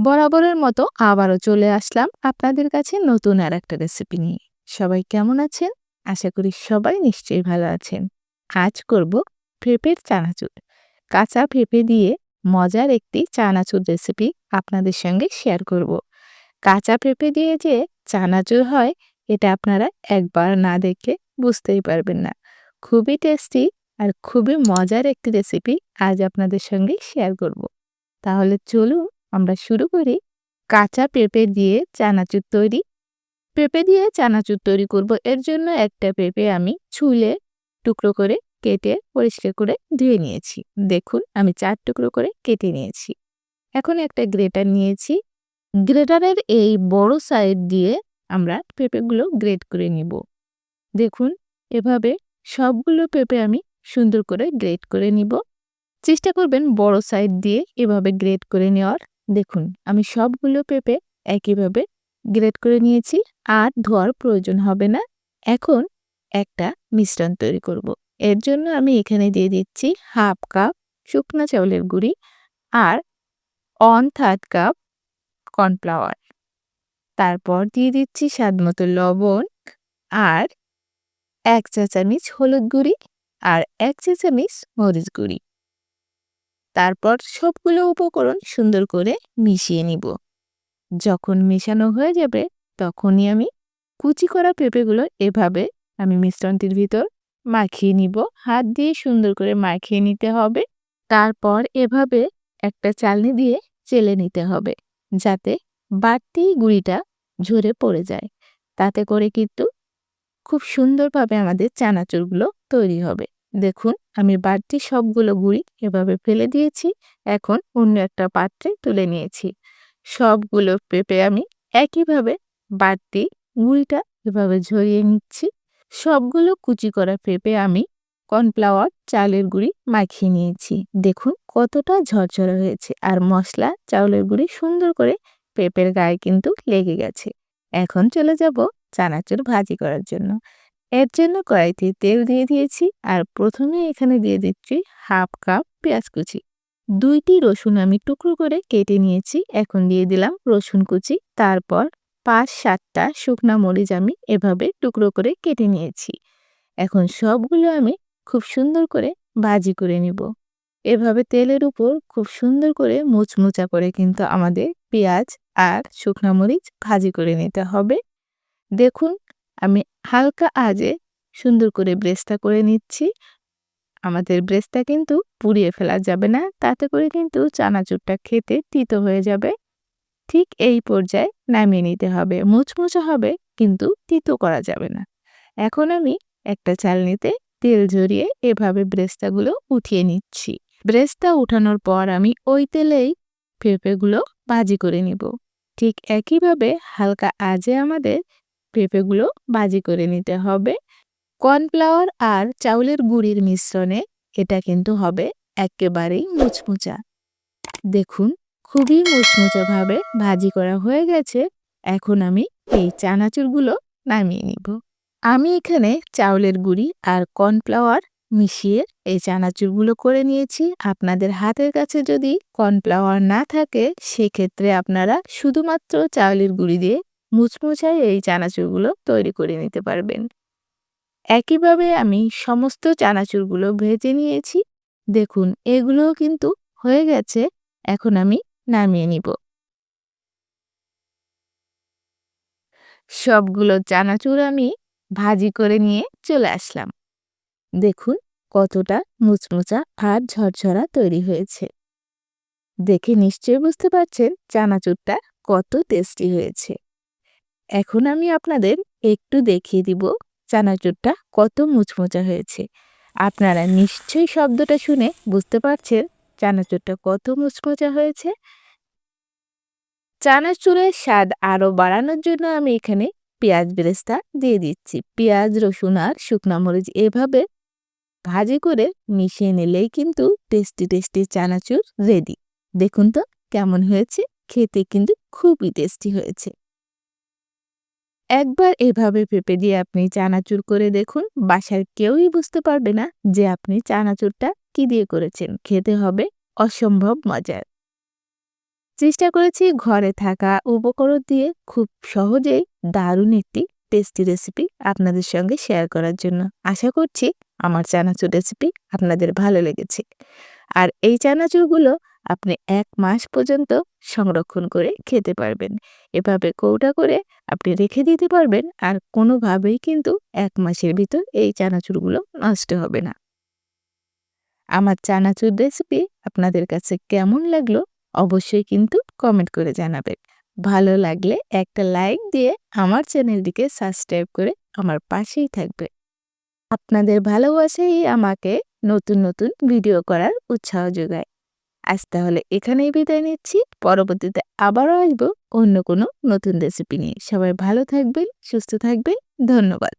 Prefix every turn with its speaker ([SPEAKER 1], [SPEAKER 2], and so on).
[SPEAKER 1] বরাবরের মতো আবারও চলে আসলাম আপনাদের কাছে নতুন আর একটা রেসিপি নিয়ে। সবাই কেমন আছেন? আশা করি সবাই নিশ্চয়ই ভালো আছেন। আজ করব পেঁপের চানাচুর। কাঁচা পেঁপে দিয়ে মজার একটি চানাচুর রেসিপি আপনাদের সঙ্গে শেয়ার করব। কাঁচা পেঁপে দিয়ে যে চানাচুর হয়, এটা আপনারা একবার না দেখে বুঝতেই পারবেন না। খুবই টেস্টি আর খুবই মজার একটি রেসিপি আজ আপনাদের সঙ্গে শেয়ার করব। তাহলে চলুন আমরা শুরু করি কাঁচা পেঁপে দিয়ে চানাচুর তৈরি। পেঁপে দিয়ে চানাচুর তৈরি করব, এর জন্য একটা পেঁপে আমি ছুলে টুকরো করে কেটে পরিষ্কার করে ধুয়ে নিয়েছি। দেখুন, আমি চার টুকরো করে কেটে নিয়েছি। এখন একটা গ্রেটার নিয়েছি। গ্রেটারের এই বড় সাইড দিয়ে আমরা পেঁপেগুলো গ্রেট করে নিব। দেখুন, এভাবে সবগুলো পেঁপে আমি সুন্দর করে গ্রেট করে নিব। চেষ্টা করবেন বড় সাইড দিয়ে এভাবে গ্রেট করে নেওয়ার। দেখুন, আমি সবগুলো পেঁপে একইভাবে গ্রেড করে নিয়েছি, আর ধোয়ার প্রয়োজন হবে না। এখন একটা মিশ্রণ তৈরি করব। এর জন্য আমি এখানে দিয়ে দিচ্ছি হাফ কাপ শুকনো চাউলের গুঁড়ি আর অন থার্ড কাপ কর্নফ্লাওয়ার তারপর দিয়ে দিচ্ছি স্বাদ মতো লবণ আর এক চা চামচ হলুদ গুঁড়ি আর এক চা চামচ মরিচ গুঁড়ি। তারপর সবগুলো উপকরণ সুন্দর করে মিশিয়ে নিব। যখন মেশানো হয়ে যাবে, তখনই আমি কুচি করা পেঁপেগুলো এভাবে আমি মিশ্রণটির ভিতর মাখিয়ে নিব। হাত দিয়ে সুন্দর করে মাখিয়ে নিতে হবে। তারপর এভাবে একটা চালনি দিয়ে চেলে নিতে হবে, যাতে বাড়তি গুঁড়িটা ঝরে পড়ে যায়। তাতে করে কিন্তু খুব সুন্দরভাবে আমাদের চানাচুরগুলো তৈরি হবে। দেখুন, আমি বাড়তি সবগুলো গুঁড়ি এভাবে ফেলে দিয়েছি, এখন অন্য একটা পাত্রে তুলে নিয়েছি। সবগুলো পেঁপে আমি একইভাবে বাড়তি গুঁড়িটা এভাবে ঝরিয়ে নিচ্ছি। সবগুলো কুচি করা পেঁপে আমি কর্নফ্লাওয়ার, চালের গুঁড়ি মাখিয়ে নিয়েছি। দেখুন, কতটা ঝরঝরে হয়েছে, আর মশলা, চাউলের গুঁড়ি সুন্দর করে পেঁপের গায়ে কিন্তু লেগে গেছে। এখন চলে যাব চানাচুর ভাজি করার জন্য। এর জন্য কড়াইতে তেল দিয়ে দিয়েছি। আর প্রথমে এখানে দিয়ে দিচ্ছি হাফ কাপ পেঁয়াজ কুচি। দুইটি রসুন আমি টুকরো করে কেটে নিয়েছি। এখন দিয়ে দিলাম রসুন কুচি। তারপর পাঁচ সাতটা শুকনা মরিচ আমি এভাবে টুকরো করে কেটে নিয়েছি। এখন সবগুলো আমি খুব সুন্দর করে ভাজি করে নিব। এভাবে তেলের উপর খুব সুন্দর করে মুচমুচা করে কিন্তু আমাদের পেঁয়াজ আর শুকনা মরিচ ভাজি করে নিতে হবে। দেখুন আমি হালকা আজে সুন্দর করে ব্রেস্তা করে নিচ্ছি। আমাদের ব্রেস্তা কিন্তু পুড়িয়ে ফেলা যাবে না, তাতে করে কিন্তু চানাচুরটা খেতে তিতো হয়ে যাবে। ঠিক এই পর্যায়ে নামিয়ে নিতে হবে। মুচমুচে হবে, কিন্তু তিতো করা যাবে না। এখন আমি একটা চালনিতে তেল ঝরিয়ে এভাবে ব্রেস্তাগুলো উঠিয়ে নিচ্ছি। ব্রেস্তা উঠানোর পর আমি ওই তেলেই পেঁপেগুলো ভাজি করে নিব। ঠিক একইভাবে হালকা আজে আমাদের পেঁপেগুলো ভাজি করে নিতে হবে। কর্নফ্লাওয়ার আর চাউলের গুঁড়ির মিশ্রণে এটা কিন্তু হবে একেবারেই মুচমুচা। দেখুন, খুবই মুচমুচাভাবে ভাজি করা হয়ে গেছে। এখন আমি এই চানাচুরগুলো নামিয়ে নিব। আমি এখানে চাউলের গুঁড়ি আর কর্নফ্লাওয়ার মিশিয়ে এই চানাচুরগুলো করে নিয়েছি। আপনাদের হাতের কাছে যদি কর্নফ্লাওয়ার না থাকে, সেক্ষেত্রে আপনারা শুধুমাত্র চাউলের গুঁড়ি দিয়ে মুচমুচায় এই চানাচুরগুলো তৈরি করে নিতে পারবেন। একইভাবে আমি সমস্ত চানাচুরগুলো ভেজে নিয়েছি। দেখুন এগুলোও কিন্তু হয়ে গেছে। এখন আমি নামিয়ে নিব। সবগুলো চানাচুর আমি ভাজি করে নিয়ে চলে আসলাম। দেখুন, কতটা মুচমুচা আর ঝরঝরা তৈরি হয়েছে। দেখে নিশ্চয়ই বুঝতে পারছেন চানাচুরটা কত টেস্টি হয়েছে। এখন আমি আপনাদের একটু দেখিয়ে দিব চানাচুরটা কত মুচমুচা হয়েছে। আপনারা নিশ্চয়ই শব্দটা শুনে বুঝতে পারছেন চানাচুরটা কত মুচমুচা হয়েছে। চানাচুরের স্বাদ আরও বাড়ানোর জন্য আমি এখানে পেঁয়াজ বেরেস্তা দিয়ে দিচ্ছি। পেঁয়াজ, রসুন আর শুকনা মরিচ এভাবে ভাজি করে মিশিয়ে নিলেই কিন্তু টেস্টি টেস্টি চানাচুর রেডি দেখুন তো কেমন হয়েছে, খেতে কিন্তু খুবই টেস্টি হয়েছে। একবার এভাবে পেঁপে দিয়ে আপনি চানাচুর করে দেখুন, বাসার কেউই বুঝতে পারবে না যে আপনি চানাচুরটা কি দিয়ে করেছেন। খেতে হবে অসম্ভব মজার। চেষ্টা করেছি ঘরে থাকা উপকরণ দিয়ে খুব সহজেই দারুণ একটি টেস্টি রেসিপি আপনাদের সঙ্গে শেয়ার করার জন্য। আশা করছি আমার চানাচুর রেসিপি আপনাদের ভালো লেগেছে। আর এই চানাচুরগুলো আপনি এক মাস পর্যন্ত সংরক্ষণ করে খেতে পারবেন। এভাবে কৌটা করে আপনি রেখে দিতে পারবেন আর কোনোভাবেই কিন্তু এক মাসের ভিতর এই চানাচুরগুলো নষ্ট হবে না। আমার চানাচুর রেসিপি আপনাদের কাছে কেমন লাগল অবশ্যই কিন্তু কমেন্ট করে জানাবেন। ভালো লাগলে একটা লাইক দিয়ে আমার চ্যানেলটিকে সাবস্ক্রাইব করে আমার পাশেই থাকবে। আপনাদের ভালোবাসাই আমাকে নতুন নতুন ভিডিও করার উৎসাহ যোগায়। আজ তাহলে এখানেই বিদায় নিচ্ছি। পরবর্তীতে আবারও আসব অন্য কোনো নতুন রেসিপি নিয়ে। সবাই ভালো থাকবেন, সুস্থ থাকবেন। ধন্যবাদ।